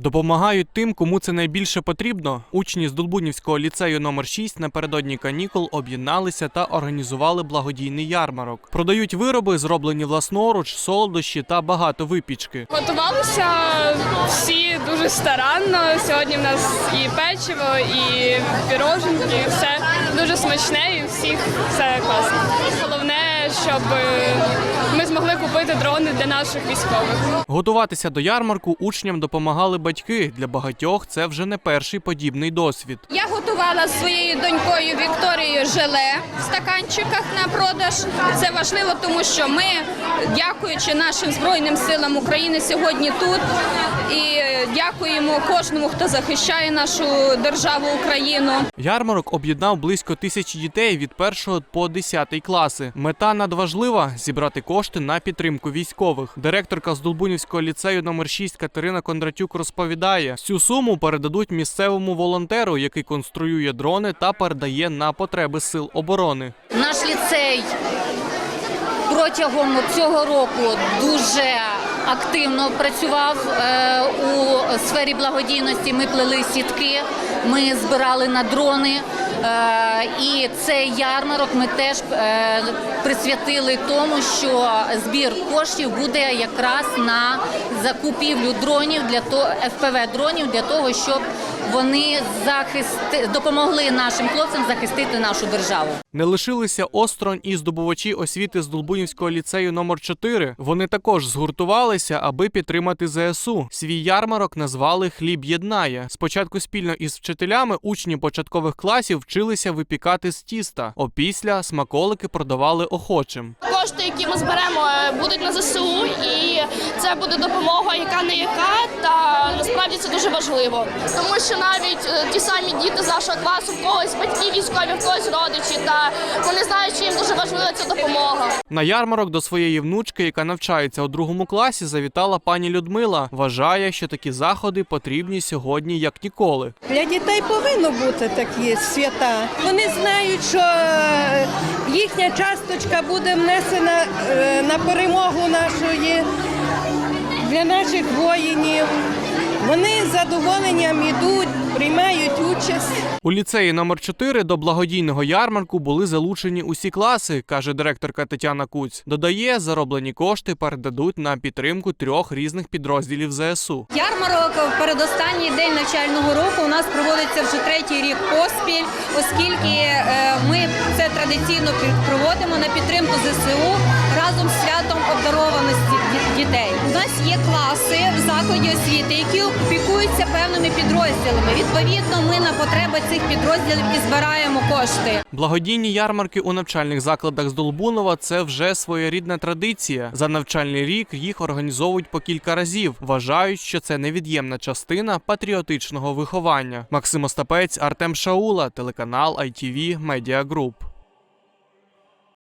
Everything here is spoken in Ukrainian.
Допомагають тим, кому це найбільше потрібно. Учні з Долбунівського ліцею номер 6 напередодні канікул об'єдналися та організували благодійний ярмарок. Продають вироби, зроблені власноруч, солодощі та багато випічки. Готувалися всі дуже старанно. Сьогодні в нас і печиво, і піроженки, і все дуже смачне, і всіх все класно. Щоб е, ми змогли купити дрони для наших військових. Готуватися до ярмарку учням допомагали батьки. Для багатьох це вже не перший подібний досвід. Я готувала з своєю донькою Вікторією желе в стаканчиках на продаж. Це важливо, тому що ми, дякуючи нашим збройним силам України, сьогодні тут і дякуємо кожному, хто захищає нашу державу Україну. Ярмарок об'єднав близько тисячі дітей від 1 по 10 класи. Мета надважлива зібрати кошти на підтримку військових. Директорка з Долбунівського ліцею номер 6 Катерина Кондратюк розповідає, всю суму передадуть місцевому волонтеру, який конструює дрони та передає на потреби сил оборони. Наш ліцей протягом цього року дуже активно працював е, у сфері благодійності. Ми плели сітки, ми збирали на дрони. Е, І цей ярмарок ми теж е, присвятили тому, що збір коштів буде якраз на закупівлю дронів для того, ФПВ дронів для того, щоб вони захисти допомогли нашим хлопцям захистити нашу державу. Не лишилися осторонь і здобувачі освіти з Долбунівського ліцею номер 4 Вони також згуртувалися, аби підтримати ЗСУ. Свій ярмарок назвали Хліб єднає. Спочатку спільно із вчителями учні початкових класів вчилися випікати з тіста. Опісля смаколики продавали охочим. Кошти, які ми зберемо, е, будуть на ЗСУ, і це буде допомога, яка не яка, та насправді це дуже важливо. Тому що навіть е, ті самі діти з нашого класу, в когось батьки військові, в когось родичі, та допомога. На ярмарок до своєї внучки, яка навчається у другому класі, завітала пані Людмила. Вважає, що такі заходи потрібні сьогодні як ніколи. Для дітей повинно бути такі свята. Вони знають, що е, їхня часточка буде внесена е, на перемогу нашої для наших воїнів. Вони з задоволенням йдуть, приймають участь. У ліцеї номер 4 до благодійного ярмарку були залучені усі класи, каже директорка Тетяна Куць. Додає, зароблені кошти передадуть на підтримку трьох різних підрозділів ЗСУ. Ярмарок в передостанній день навчального року у нас проводиться вже третій рік поспіль, оскільки е, ми традиційно проводимо на підтримку ЗСУ разом з святом обдарованості дітей. У нас є класи в закладі освіти, які опікуються певними підрозділами. Відповідно, ми на потреби цих підрозділів і збираємо кошти. Благодійні ярмарки у навчальних закладах з Долбунова це вже своєрідна традиція. За навчальний рік їх організовують по кілька разів. Вважають, що це невід'ємна частина патріотичного виховання. Максим Остапець, Артем Шаула, телеканал ITV Media Group.